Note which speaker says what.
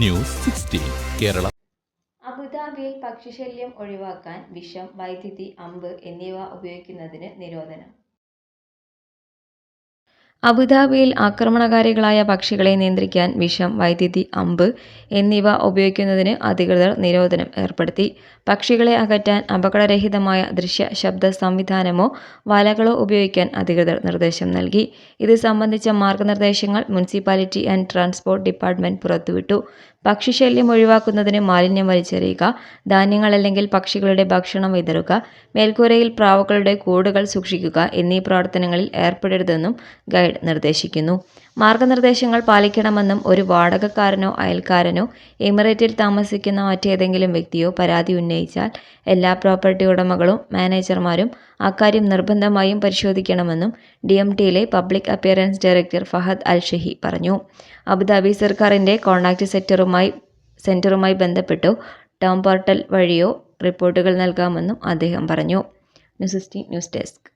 Speaker 1: News sixteen Kerala.
Speaker 2: അബുദാബിയിൽ പക്ഷിശല്യം ഒഴിവാക്കാൻ വിഷം വൈദ്യുതി അമ്പ് എന്നിവ ഉപയോഗിക്കുന്നതിന് നിരോധനം. അബുദാബിയിൽ ആക്രമണകാരികളായ പക്ഷികളെ നിയന്ത്രിക്കാൻ വിഷം വൈദ്യുതി അമ്പ് എന്നിവ ഉപയോഗിക്കുന്നതിന് അധികൃതർ നിരോധനം ഏർപ്പെടുത്തി. പക്ഷികളെ അകറ്റാൻ അപകടരഹിതമായ ദൃശ്യ ശബ്ദ സംവിധാനമോ വലകളോ ഉപയോഗിക്കാൻ അധികൃതർ നിർദ്ദേശം നൽകി. ഇത് സംബന്ധിച്ച മാർഗനിർദ്ദേശങ്ങൾ മുനിസിപ്പാലിറ്റി ആൻഡ് ട്രാൻസ്പോർട്ട് ഡിപ്പാർട്ട്മെന്റ് പുറത്തുവിട്ടു. പക്ഷിശല്യം ഒഴിവാക്കുന്നതിന് മാലിന്യം വലിച്ചെറിയുക ധാന്യങ്ങൾ അല്ലെങ്കിൽ പക്ഷികളുടെ ഭക്ഷണം വിതറുക മേൽക്കൂരയിൽ പ്രാവുകളുടെ കൂടുകൾ സൂക്ഷിക്കുക എന്നീ പ്രവർത്തനങ്ങളിൽ ഏർപ്പെടരുതെന്നും ഗൈഡ് നിർദ്ദേശിക്കുന്നു. മാർഗനിർദ്ദേശങ്ങൾ പാലിക്കണമെന്നും ഒരു വാടകക്കാരനോ അയൽക്കാരനോ എമിറേറ്റിൽ താമസിക്കുന്ന മറ്റേതെങ്കിലും വ്യക്തിയോ പരാതി ഉന്നയിച്ചാൽ എല്ലാ പ്രോപ്പർട്ടി ഉടമകളും മാനേജർമാരും അക്കാര്യം നിർബന്ധമായും പരിശോധിക്കണമെന്നും D M ടിയിലെ public appearance director Fahad Al Shahi പറഞ്ഞു. അബുദാബി സർക്കാരിന്റെ കോൺടാക്റ്റ് സെറ്ററുമായി സെന്ററുമായി ബന്ധപ്പെട്ടോ. ടോം പോർട്ടൽ വഴിയോ റിപ്പോർട്ടുകൾ നൽകാമെന്നും അദ്ദേഹം പറഞ്ഞു. News news desk.